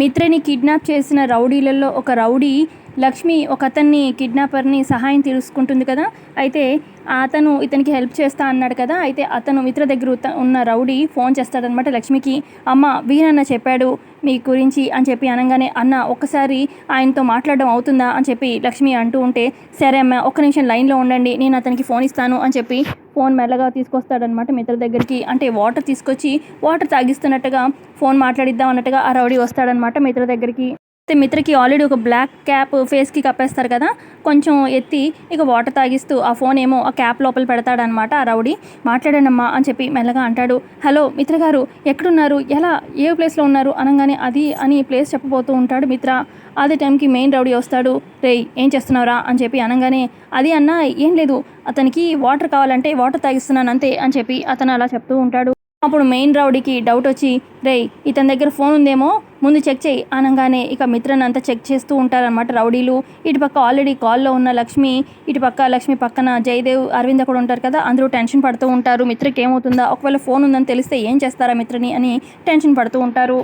మిత్రని kidnap చేసిన రౌడీలలో ఒక rowdy Lakshmi ఒక అతన్ని కిడ్నాపర్ని సహాయం తీసుకుంటుంది కదా. అయితే అతను ఇతనికి హెల్ప్ చేస్తా అన్నాడు కదా అయితే అతను మిత్ర దగ్గర ఉన్న రౌడీ ఫోన్ చేస్తాడనమాట లక్ష్మికి. అమ్మ వీరన్న చెప్పాడు మీ గురించి అని చెప్పి అనగానే అన్న ఒక్కసారి ఆయనతో మాట్లాడడం అవుతుందా అని చెప్పి లక్ష్మి అంటూ ఉంటే సరే అమ్మ ఒక్క నిమిషం లైన్లో ఉండండి నేను అతనికి ఫోన్ ఇస్తాను అని చెప్పి ఫోన్ మెల్లగా తీసుకొస్తాడనమాట మిత్ర దగ్గరికి. అంటే వాటర్ తీసుకొచ్చి వాటర్ తాగిస్తున్నట్టుగా ఫోన్ మాట్లాడిద్దాం అన్నట్టుగా ఆ రౌడీ వస్తాడనమాట మిత్ర దగ్గరికి. అయితే మిత్రకి ఆల్రెడీ ఒక బ్లాక్ క్యాప్ ఫేస్కి కప్పేస్తారు కదా కొంచెం ఎత్తి ఇక వాటర్ తాగిస్తూ ఆ ఫోన్ ఏమో ఆ క్యాప్ లోపల పెడతాడనమాట ఆ రౌడీ. మాట్లాడానమ్మా అని చెప్పి మెల్లగా అంటాడు. హలో మిత్ర గారు ఎక్కడున్నారు? ఎలా ఏ ప్లేస్లో ఉన్నారు? అనగానే అది అని ప్లేస్ చెప్పబోతూ ఉంటాడు మిత్ర. అదే టైంకి మెయిన్ రౌడీ వస్తాడు. రే ఏం చేస్తున్నావురా? అని చెప్పి అనగానే అది అన్న ఏం లేదు. అతనికి వాటర్ కావాలంటే వాటర్ తాగిస్తున్నాను అంతే అని చెప్పి అతను అలా చెప్తూ ఉంటాడు. అప్పుడు మెయిన్ రౌడీకి డౌట్ వచ్చి రేయ్ ఇతని దగ్గర ఫోన్ ఉందేమో? ముందు చెక్ చేయి. అనగానే ఇక మిత్రన్ అంతా చెక్ చేస్తూ ఉంటారన్నమాట రౌడీలు. ఇటుపక్క ఆల్రెడీ కాల్లో ఉన్న లక్ష్మి ఇటుపక్క లక్ష్మి పక్కన జయదేవ్ అరవింద్ కూడా ఉంటారు కదా అందరూ టెన్షన్ పడుతూ ఉంటారు. మిత్రకి ఏమవుతుందా? ఒకవేళ ఫోన్ ఉందని తెలిస్తే ఏం చేస్తారా మిత్రని అని టెన్షన్ పడుతూ ఉంటారు.